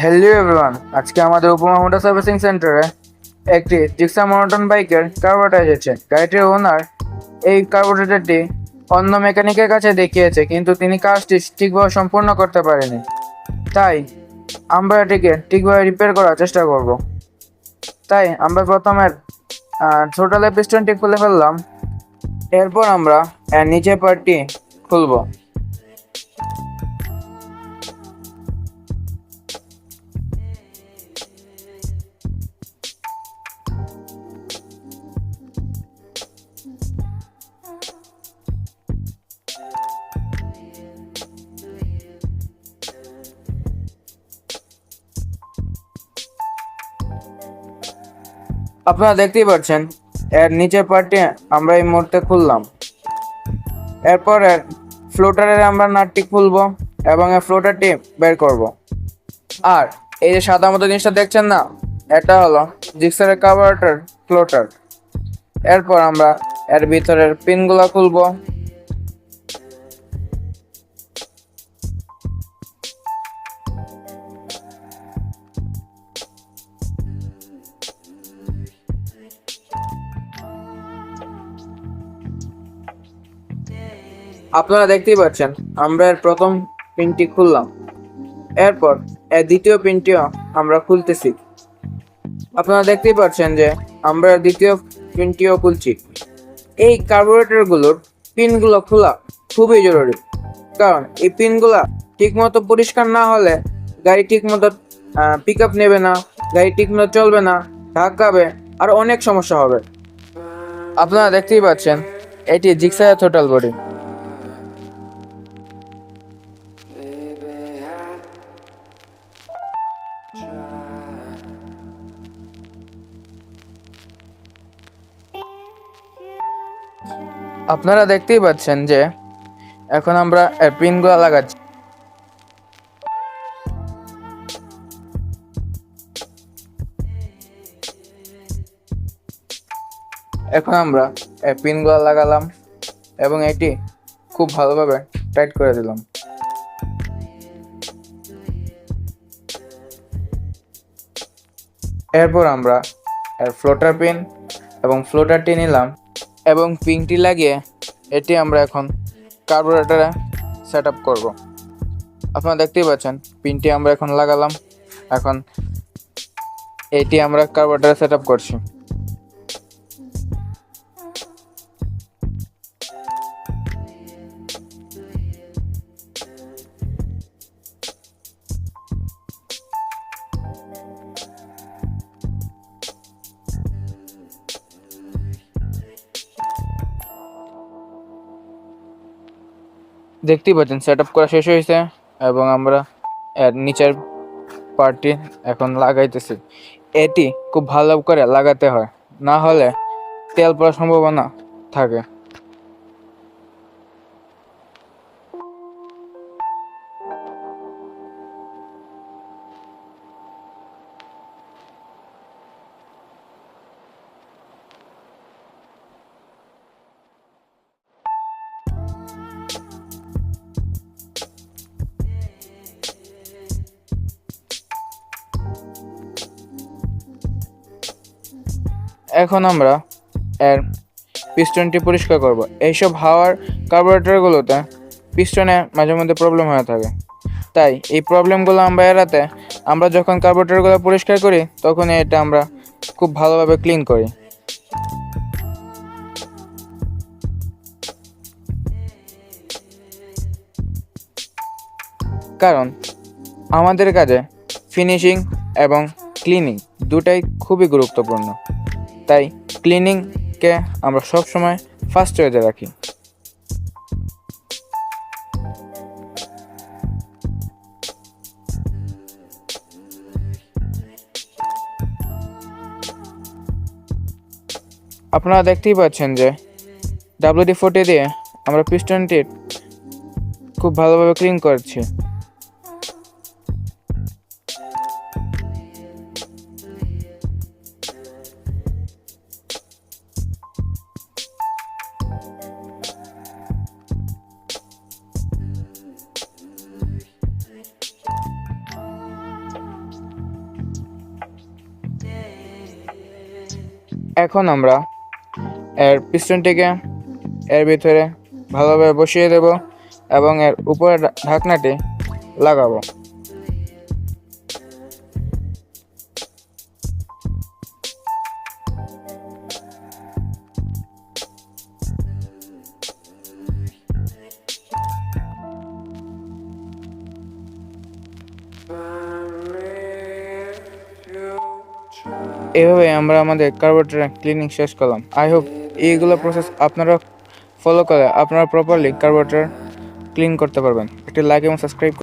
Hello everyone আজকে আমাদের উপমা মোটর সার্ভিসিং সেন্টারে একটি জিক্সা মনোটন বাইকের কার্বোরেটর এসেছে। গাড়িটির ওনার এই কার্বোরেটরটি অন্য মেকানিকের কাছে দেখিয়েছে, কিন্তু তিনি কাজটি ঠিকভাবে সম্পূর্ণ করতে পারেনি। তাই আমরা এটিকে ঠিকভাবে রিপেয়ার করার চেষ্টা করব। তাই আমরা প্রথমে ছোটালে পিস্টনটি খুলে ফেললাম। এরপর আমরা নিচের পার্টটি খুলবো। আপনারা দেখতেই পাচ্ছেন, এর নিচের পার্টটি আমরা এই মুহূর্তে খুললাম। এরপর এর ফ্লোটারের আমরা নাটটি খুলবো এবং এই ফ্লোটারটি বের করব। আর এই যে সাদা মতো জিনিসটা দেখছেন না, এটা হলো জিক্সারের কাভারটার ফ্লোটার এরপর আমরা এর ভিতরের পিনগুলো খুলবো। আপনারা দেখতেই পাচ্ছেন, আমরা এর প্রথম পিনটি খুললাম। এরপর এর দ্বিতীয় পিনটিও আমরা খুলতেছি। আপনারা দেখতেই পাচ্ছেন যে আমরা দ্বিতীয় পিনটিও খুলছি। এই কার্বোরেটরগুলোর পিনগুলো খোলা খুবই জরুরি। কারণ এই পিনগুলা ঠিকমতো পরিষ্কার না হলে গাড়ি ঠিকমতো পিক আপ নেবে না, গাড়ি ঠিকমতো চলবে না, ধাক্কাবে, আর অনেক সমস্যা হবে। আপনারা দেখতেই পাচ্ছেন, এটি জিক্সার টোটাল বডি। আপনারা দেখতেই পাচ্ছেন যে এখন আমরা পিনগুলো লাগাচ্ছি। এখন আমরা পিনগুলো লাগালাম এবং এটি খুব ভালোভাবে টাইট করে দিলাম। এরপর আমরা এর ফ্লোটার পিন এবং ফ্লোটারটি নিলাম। এবং পিংটি লাগিয়ে এটি আমরা এখন কার্বোরেটারে সেট আপ করব। আপনারা দেখতেই পাচ্ছেন, পিনটি আমরা এখন লাগালাম। এখন এটি আমরা কার্বোরেটারে সেট আপ করছি। দেখতেই পাচ্ছেন সেট করা শেষ হয়েছে এবং আমরা, এর নিচের পার্টি এখন লাগাইতেছি। এটি খুব ভালো করে লাগাতে হয়, না হলে তেল পড়ার সম্ভাবনা থাকে। এখন আমরা এর পিস্টনটি পরিষ্কার করব। এইসব হাওয়ার কার্বোরেটরগুলোতে পিস্টনে মাঝে মধ্যে প্রবলেম হয়ে থাকে। তাই এই প্রবলেমগুলো আমরা এড়াতে আমরা যখন কার্বোরেটরগুলো পরিষ্কার করি তখন এটা আমরা খুব ভালোভাবে ক্লিন করি। কারণ আমাদের কাজে ফিনিশিং এবং ক্লিনিং দুটাই খুবই গুরুত্বপূর্ণ। তাই ক্লিনিংকে আমরা সবসময় ফার্স্ট ওয়েতে রাখি। আপনারা দেখতেই পাচ্ছেন যে ডাব্লিউডি ফোর্টি দিয়ে আমরা পিস্টনটি খুব ভালোভাবে ক্লিন করছি। এখন আমরা এর পিস্টনটিকে এর ভিতরে ভালোভাবে বসিয়ে দেব এবং এর উপরে ঢাকনাটি লাগাবো। এভাবে আমরা আমাদের কার্বোরেটর ক্লিনিং শেষ করলাম। আই হোপ এইগুলো প্রসেস আপনারা ফলো করে আপনারা প্রপারলি কার্বোরেটর ক্লিন করতে পারবেন। একটি লাইক এবং সাবস্ক্রাইব